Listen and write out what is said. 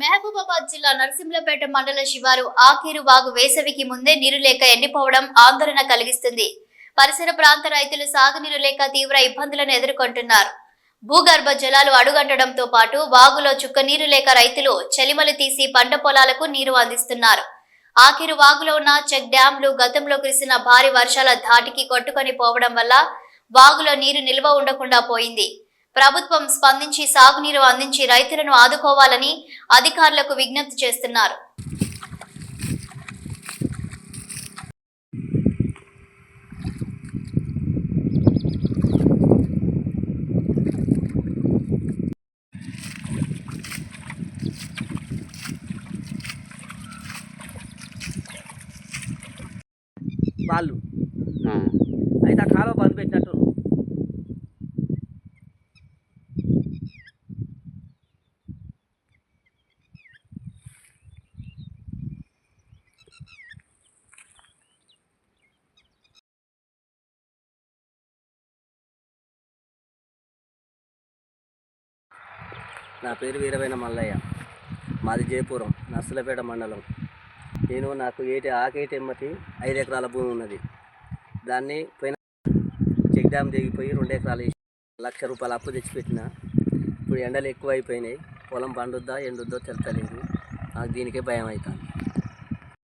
మహబూబాబాద్ జిల్లా నరసింహపేట మండల శివారు ఆఖీరు వాగు వేసవికి ముందే నీరు లేక ఎండిపోవడం ఆందోళన కలిగిస్తుంది. పరిసర ప్రాంత రైతులు సాగునీరు లేక తీవ్ర ఇబ్బందులను ఎదుర్కొంటున్నారు. భూగర్భ జలాలు అడుగంటడంతో పాటు వాగులో చుక్క నీరు లేక రైతులు చలిమలు తీసి పంట పొలాలకు నీరు అందిస్తున్నారు. ఆఖీరు వాగులో ఉన్న చెక్ డ్యాంలు గతంలో కురిసిన భారీ వర్షాల ధాటికి కొట్టుకొని పోవడం వల్ల వాగులో నీరు నిల్వ ఉండకుండా పోయింది. ప్రభుత్వం స్పందించి సాగునీరు అందించి రైతులను ఆదుకోవాలని అధికారులకు విజ్ఞప్తి చేస్తున్నారు. వాళ్ళు. అయితే ఆ కాలువ బంద్ పెట్టినట్టు నా పేరు వీరవైన మల్లయ్య. మాది జయపురం నర్సులపేట మండలం. నేను నాకు ఏటి ఆకేటి ఎమ్మటి ఐదు ఎకరాల భూమి ఉన్నది. దాన్ని పోయిన చెక్ డ్యామ్ దిగిపోయి రెండు ఎకరాలు లక్ష రూపాయలు అప్పు తెచ్చిపెట్టిన. ఇప్పుడు ఎండలు ఎక్కువ అయిపోయినాయి పొలం పండుద్దా ఎండుద్దో తెలుతలేదు నాకు దీనికే భయం అవుతుంది